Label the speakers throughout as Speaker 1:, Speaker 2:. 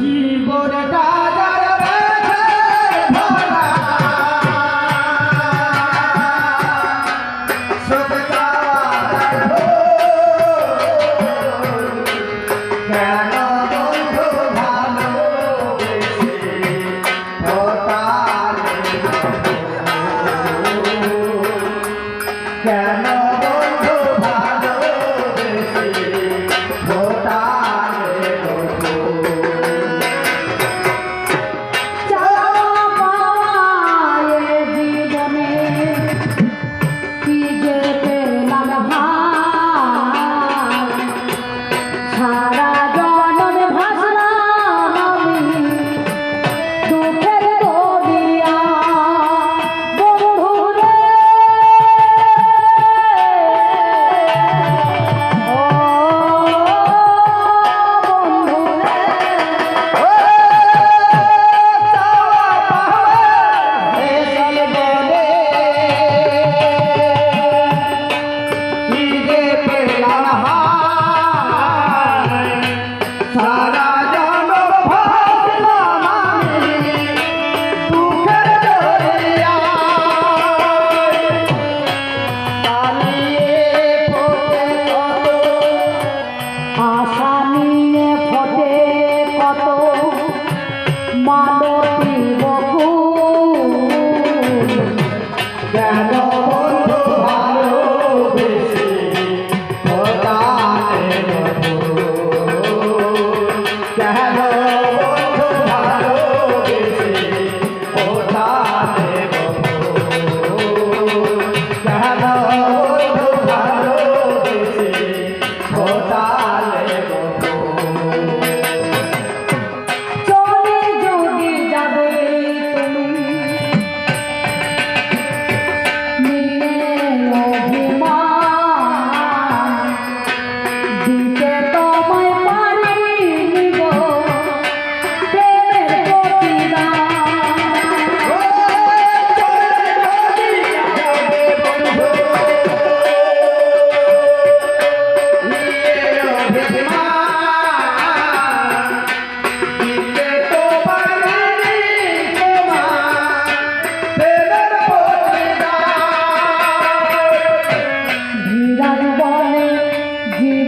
Speaker 1: জীবন দাদা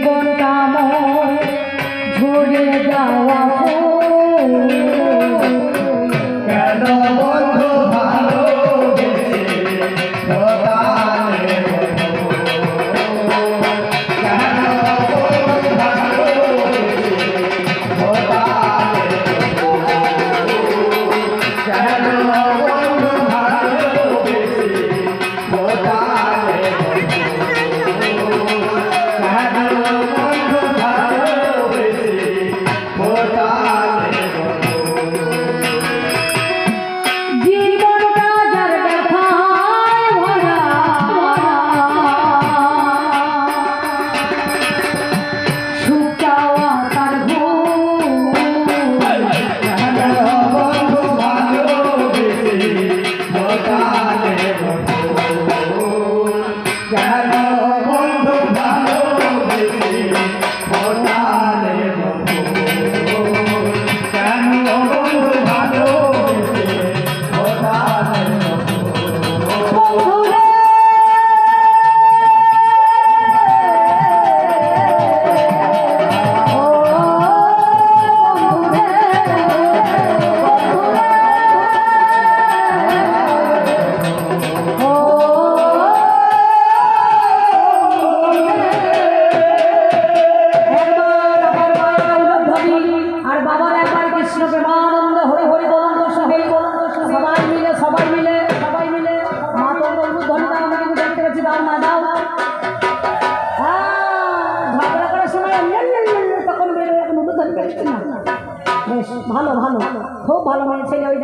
Speaker 1: জীবন কাম ঝরে যাওয়া প্রেমানন্দ, হরে হরে বলুন কৃষ্ণ হরি সবাই মিলে সবাই মিলে সবাই মিলে। মা তোর বলবু ধরে দাও দেখতে পাচ্ছি, দাও মা, দাও। ঝগড়া করার সময় তখন বেরোয় এখন উদ্বোধন বেশ, ভালো ভালো। খুব ভালো মানে ছেলে ওই